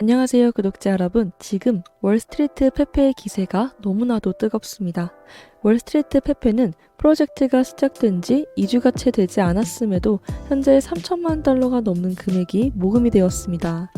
안녕하세요, 구독자 여러분. 지금 월스트리트 페페의 기세가 너무나도 뜨겁습니다. 월스트리트 페페는 프로젝트가 시작된 지 2주가 채 되지 않았음에도 현재 3천만 달러가 넘는 금액이 모금이 되었습니다.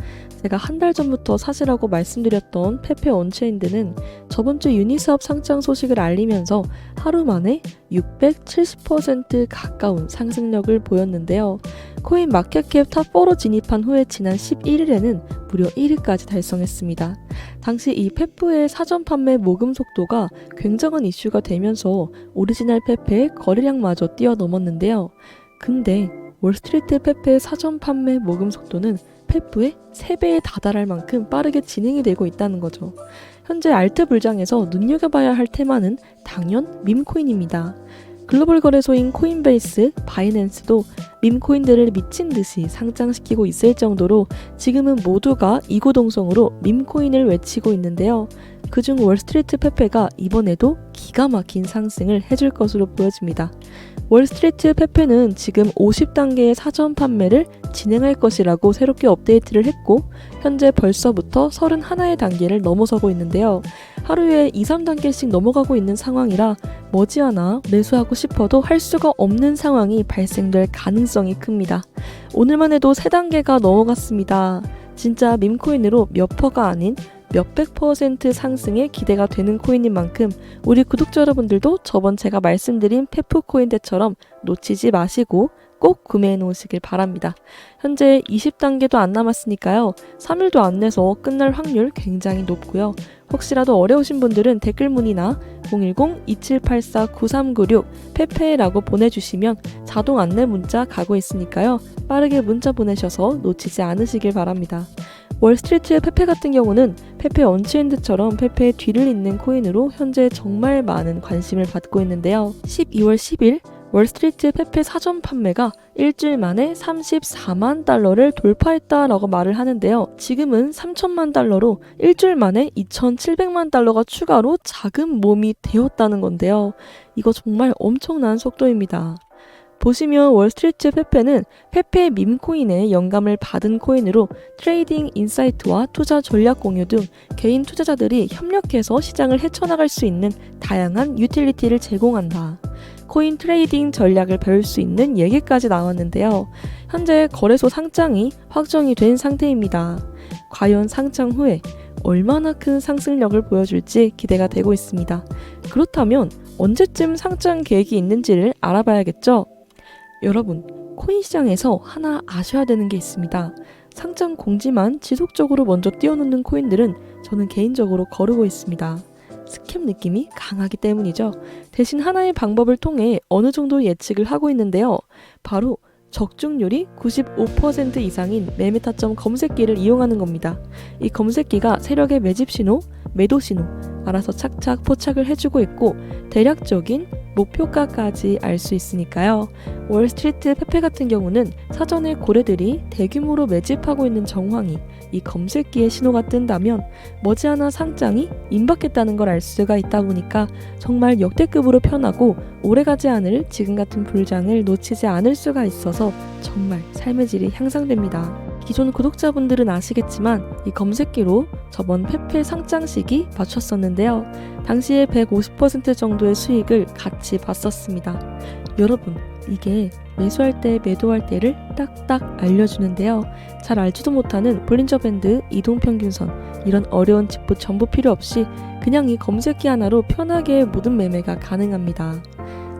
제가 한 달 전부터 사실하고 말씀드렸던 페페 온체인드는 저번 주 유니스업 상장 소식을 알리면서 하루 만에 670% 가까운 상승력을 보였는데요. 코인 마켓캡 탑4로 진입한 후에 지난 11일에는 무려 1위까지 달성했습니다. 당시 이 페프의 사전 판매 모금 속도가 굉장한 이슈가 되면서 오리지널 페페의 거래량마저 뛰어넘었는데요. 근데 월스트리트 페페의 사전 판매 모금 속도는 페프의 3배에 다다를 만큼 빠르게 진행이 되고 있다는 거죠. 현재 알트 불장에서 눈여겨봐야 할 테마는 당연 밈코인입니다. 글로벌 거래소인 코인베이스, 바이낸스도 밈코인들을 미친 듯이 상장시키고 있을 정도로 지금은 모두가 이구동성으로 밈코인을 외치고 있는데요. 그중 월스트리트 페페가 이번에도 기가 막힌 상승을 해줄 것으로 보여집니다. 월스트리트 페페는 지금 50단계의 사전 판매를 진행할 것이라고 새롭게 업데이트를 했고 현재 벌써부터 31의 단계를 넘어서고 있는데요. 하루에 2, 3단계씩 넘어가고 있는 상황이라 머지않아 매수하고 싶어도 할 수가 없는 상황이 발생될 가능성이 큽니다. 오늘만 해도 3단계가 넘어갔습니다. 진짜 밈코인으로 몇 퍼가 아닌 몇백 퍼센트 상승에 기대가 되는 코인인 만큼 우리 구독자 여러분들도 저번 제가 말씀드린 페프코인 때처럼 놓치지 마시고 꼭 구매해 놓으시길 바랍니다. 현재 20단계도 안 남았으니까요. 3일도 안 내서 끝날 확률 굉장히 높고요. 혹시라도 어려우신 분들은 댓글 문의나 010-2784-9396 페페라고 보내주시면 자동 안내 문자 가고 있으니까요. 빠르게 문자 보내셔서 놓치지 않으시길 바랍니다. 월스트리트의 페페 같은 경우는 페페 언체인드처럼 페페의 뒤를 잇는 코인으로 현재 정말 많은 관심을 받고 있는데요. 12월 10일 월스트리트 페페 사전 판매가 일주일 만에 34만 달러를 돌파했다라고 말을 하는데요. 지금은 3천만 달러로 일주일 만에 2,700만 달러가 추가로 자금 모음이 되었다는 건데요. 이거 정말 엄청난 속도입니다. 보시면 월스트리트 페페는 페페 밈코인의 영감을 받은 코인으로 트레이딩 인사이트와 투자 전략 공유 등 개인 투자자들이 협력해서 시장을 헤쳐나갈 수 있는 다양한 유틸리티를 제공한다. 코인 트레이딩 전략을 배울 수 있는 얘기까지 나왔는데요. 현재 거래소 상장이 확정이 된 상태입니다. 과연 상장 후에 얼마나 큰 상승력을 보여줄지 기대가 되고 있습니다. 그렇다면 언제쯤 상장 계획이 있는지를 알아봐야겠죠? 여러분, 코인 시장에서 하나 아셔야 되는 게 있습니다. 상장 공지만 지속적으로 먼저 띄워놓는 코인들은 저는 개인적으로 거르고 있습니다. 스캠 느낌이 강하기 때문이죠. 대신 하나의 방법을 통해 어느 정도 예측을 하고 있는데요. 바로 적중률이 95% 이상인 매매 타점 검색기를 이용하는 겁니다. 이 검색기가 세력의 매집 신호, 매도 신호, 알아서 착착 포착을 해주고 있고 대략적인 목표가까지 알 수 있으니까요. 월스트리트 페페 같은 경우는 사전에 고래들이 대규모로 매집하고 있는 정황이 이 검색기에 신호가 뜬다면 머지않아 상장이 임박했다는 걸 알 수가 있다 보니까 정말 역대급으로 편하고 오래가지 않을 지금 같은 불장을 놓치지 않을 수가 있어서 정말 삶의 질이 향상됩니다. 기존 구독자분들은 아시겠지만 이 검색기로 저번 페페 상장 시기 맞췄었는데요. 당시에 150% 정도의 수익을 같이 봤었습니다. 여러분, 이게 매수할 때, 매도할 때를 딱딱 알려주는데요. 잘 알지도 못하는 볼린저 밴드, 이동평균선, 이런 어려운 짚고 전부 필요 없이 그냥 이 검색기 하나로 편하게 모든 매매가 가능합니다.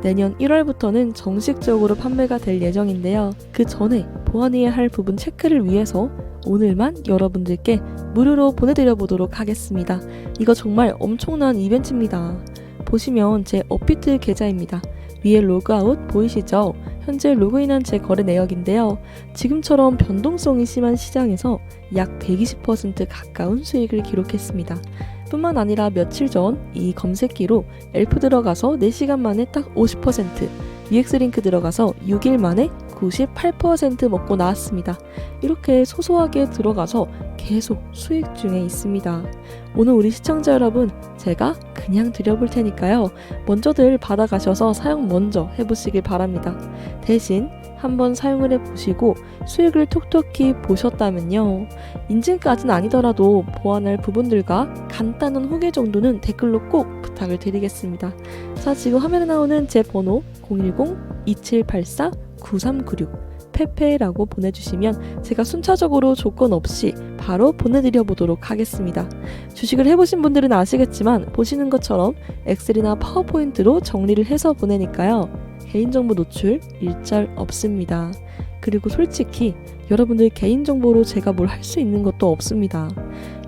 내년 1월부터는 정식적으로 판매가 될 예정인데요. 그 전에 보완해야 할 부분 체크를 위해서 오늘만 여러분들께 무료로 보내드려 보도록 하겠습니다. 이거 정말 엄청난 이벤트입니다. 보시면 제 업비트 계좌입니다. 위에 로그아웃 보이시죠? 현재 로그인한 제 거래 내역인데요. 지금처럼 변동성이 심한 시장에서 약 120% 가까운 수익을 기록했습니다. 뿐만 아니라 며칠 전 이 검색기로 엘프 들어가서 4시간 만에 딱 50%, UX링크 들어가서 6일 만에 98% 먹고 나왔습니다. 이렇게 소소하게 들어가서 계속 수익 중에 있습니다. 오늘 우리 시청자 여러분, 제가 그냥 드려볼 테니까요. 먼저들 받아가셔서 사용 먼저 해보시길 바랍니다. 대신 한번 사용을 해보시고 수익을 톡톡히 보셨다면요. 인증까지는 아니더라도 보완할 부분들과 간단한 후기 정도는 댓글로 꼭 부탁을 드리겠습니다. 자, 지금 화면에 나오는 제 번호 010-2784-9396 페페라고 보내주시면 제가 순차적으로 조건 없이 바로 보내드려 보도록 하겠습니다. 주식을 해보신 분들은 아시겠지만 보시는 것처럼 엑셀이나 파워포인트로 정리를 해서 보내니까요. 개인정보 노출 일절 없습니다. 그리고 솔직히 여러분들 개인정보로 제가 뭘 할 수 있는 것도 없습니다.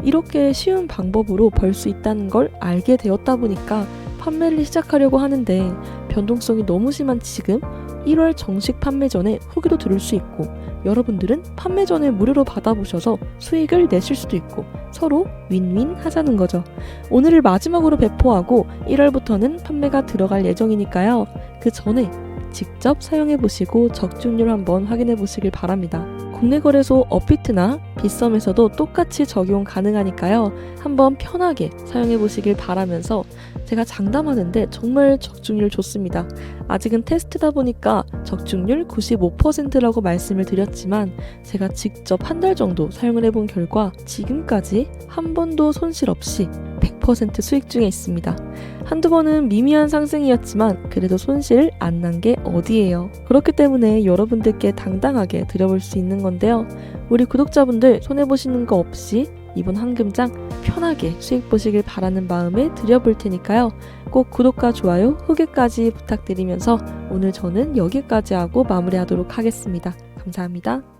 이렇게 쉬운 방법으로 벌 수 있다는 걸 알게 되었다 보니까 판매를 시작하려고 하는데 변동성이 너무 심한 지금 1월 정식 판매 전에 후기도 들을 수 있고 여러분들은 판매 전에 무료로 받아보셔서 수익을 내실 수도 있고 서로 윈윈 하자는 거죠. 오늘을 마지막으로 배포하고 1월부터는 판매가 들어갈 예정이니까요. 그 전에 직접 사용해 보시고 적중률 한번 확인해 보시길 바랍니다. 국내 거래소 어피트나 빗썸에서도 똑같이 적용 가능하니까요. 한번 편하게 사용해 보시길 바라면서 제가 장담하는데 정말 적중률 좋습니다. 아직은 테스트다 보니까 적중률 95%라고 말씀을 드렸지만 제가 직접 한 달 정도 사용을 해본 결과 지금까지 한 번도 손실 없이 100% 수익 중에 있습니다. 한두 번은 미미한 상승이었지만 그래도 손실 안 난 게 어디예요. 그렇기 때문에 여러분들께 당당하게 드려볼 수 있는 건데요. 우리 구독자분들 손해보시는 거 없이 이번 황금장 편하게 수익 보시길 바라는 마음에 드려볼 테니까요. 꼭 구독과 좋아요, 후기까지 부탁드리면서 오늘 저는 여기까지 하고 마무리하도록 하겠습니다. 감사합니다.